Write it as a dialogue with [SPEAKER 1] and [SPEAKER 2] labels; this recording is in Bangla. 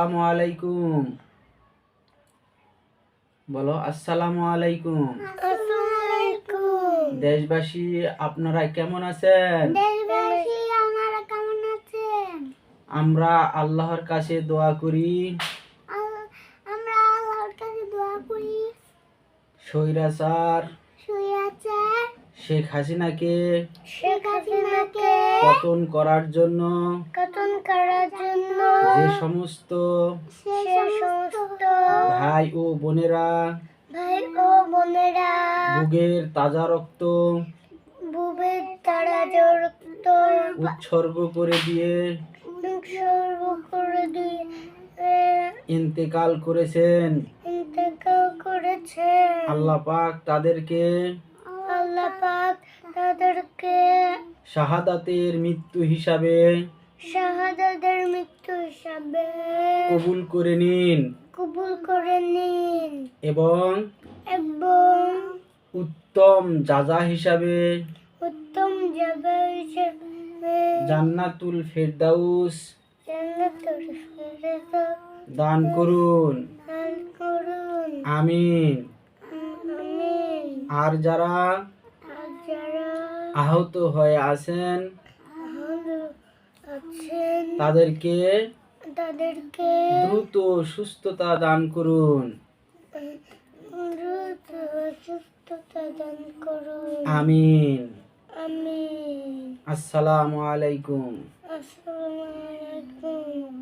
[SPEAKER 1] আসসালামু আলাইকুম। বলো আসসালামু আলাইকুম। দেশবাসী আপনারা কেমন আছেন? আমরা আল্লাহর কাছে দোয়া করি। স্বৈরাচার।
[SPEAKER 2] শেখ হাসিনাকে
[SPEAKER 1] পতন করার জন্য
[SPEAKER 2] কতন করার জন্য।
[SPEAKER 1] যে সমস্ত
[SPEAKER 2] সে সমস্ত
[SPEAKER 1] ভাই ও বোনেরা
[SPEAKER 2] ভাই ও বোনেরা
[SPEAKER 1] বুগের তাজা রক্ত
[SPEAKER 2] বুবের তারা রক্ত
[SPEAKER 1] উৎসর্গ করে দিয়ে
[SPEAKER 2] উৎসর্গ করে দিয়ে
[SPEAKER 1] ইন্তেকাল করেছেন।
[SPEAKER 2] ইন্তেকাল করেছে
[SPEAKER 1] আল্লাহ পাক তাদেরকে
[SPEAKER 2] আল্লাহ পাক তাদেরকে
[SPEAKER 1] শাহাদাতের মৃত্যু হিসাবে
[SPEAKER 2] শাহাদাতের মৃত্যু হিসাবে।
[SPEAKER 1] কবুল করে নিন।
[SPEAKER 2] কবুল করে নিন।
[SPEAKER 1] এবং
[SPEAKER 2] এবং
[SPEAKER 1] উত্তম যাজা হিসাবে
[SPEAKER 2] উত্তম যাবে হিসেবে
[SPEAKER 1] জান্নাতুল ফেরদাউস
[SPEAKER 2] জান্নাতুল ফেরদৌস
[SPEAKER 1] দান করুন।
[SPEAKER 2] দান করুন।
[SPEAKER 1] আমিন।
[SPEAKER 2] আমিন।
[SPEAKER 1] আর যারা
[SPEAKER 2] আর যারা
[SPEAKER 1] আহত হয়ে আছেন
[SPEAKER 2] আহত আছেন
[SPEAKER 1] তাদেরকে
[SPEAKER 2] তাদেরকে
[SPEAKER 1] দ্রুত সুস্থতা দান করুন।
[SPEAKER 2] দ্রুত সুস্থতা দান করুন।
[SPEAKER 1] আমিন।
[SPEAKER 2] আমিন।
[SPEAKER 1] আসসালামু আলাইকুম।
[SPEAKER 2] আসসালামু আলাইকুম।